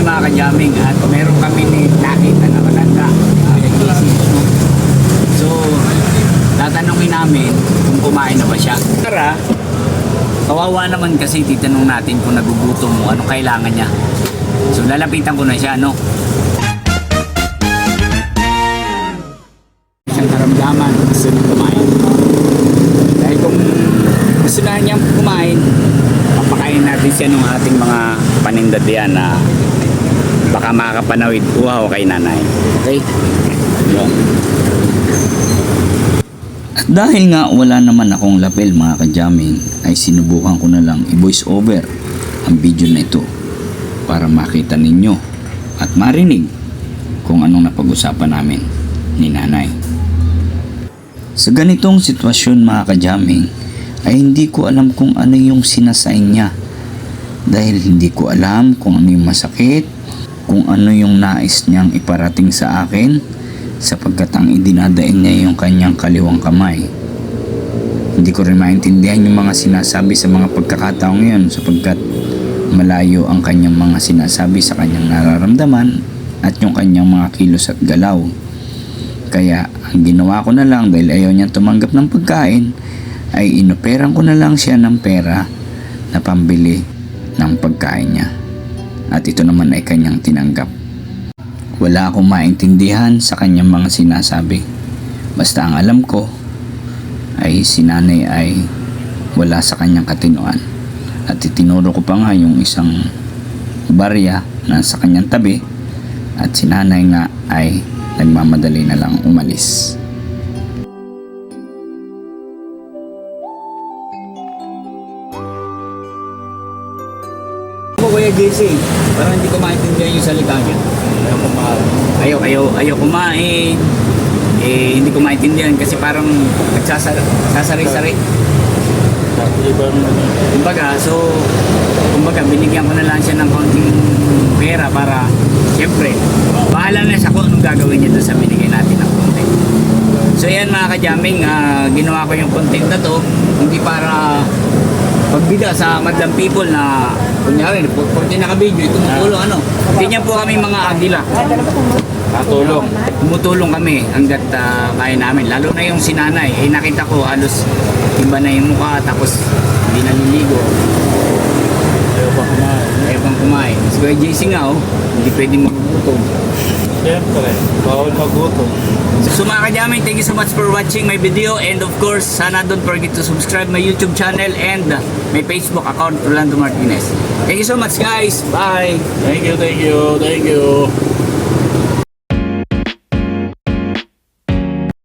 kami mga kajaming at meron kami ni nakita na maganda. So, tatanungin namin kung kumain na ba siya. Tara, kawawa naman kasi titanong natin kung nagugutom mo, anong kailangan niya. So, lalapitan ko na siya, no? Siyang karamdaman, gusto niya kumain. Dahil kung gusto na niyang kumain, papakain natin siya ng ating mga paninda diyan na baka makapanawid uhaw kay nanay. Okay? Yun. At dahil nga wala naman akong lapel mga kajaming, ay sinubukan ko na lang i-voice over ang video na ito para makita ninyo at marinig kung anong napag-usapan namin ni nanay. Sa ganitong sitwasyon mga kajaming, ay hindi ko alam kung ano yung sinasign niya. Dahil hindi ko alam kung ano yung masakit, kung ano yung nais niyang iparating sa akin, sapagkat ang idinadain niya yung kanyang kaliwang kamay. Hindi ko rin maintindihan yung mga sinasabi sa mga pagkakataong yun sapagkat malayo ang kanyang mga sinasabi sa kanyang nararamdaman at yung kanyang mga kilos at galaw. Kaya ang ginawa ko na lang dahil ayaw niya tumanggap ng pagkain ay inoperan ko na lang siya ng pera na pambili ng pagkain niya. At ito naman ay kanyang tinanggap. Wala akong maintindihan sa kanyang mga sinasabi. Basta ang alam ko ay si nanay ay wala sa kanyang katinuan. At itinuro ko pa nga yung isang barya na sa kanyang tabi at si nanay nga ay nagmamadali na lang umalis. Kuya JC, parang hindi ko maintindihan yung salita niya. Ayaw kumain. Ayaw, ayaw, ayaw kumain. Eh, hindi ko maintindihan kasi parang nagsasari-sari. Ibang Kumbaga, so, kumbaga, binigyan ko na lang siya ng konting pera para, siyempre, bahala na siya kung anong gagawin niya doon sa binigay natin ng konti. So, yan mga kajaming, ah, ginawa ko yung content na to, hindi para pagbida sa madlang people na, kunyari, pag naka-video, tumutulong, ano, ganyan po kami mga agila. katulong. Tumutulong kami hanggat ah, kaya namin. Lalo na yung sinanay, eh nakita ko halos iba na yung mukha tapos hindi naliligo. Ayaw pa kumain. Ayaw pang kumain. Si Kuya JC nga oh, hindi pwedeng magugutom. Siyempre, bawal magutom. So mga kajamay, thank you so much for watching my video and of course, sana don't forget to subscribe my YouTube channel and my Facebook account, Rolando Martinez. Thank you so much guys. Bye! Thank you, thank you, thank you.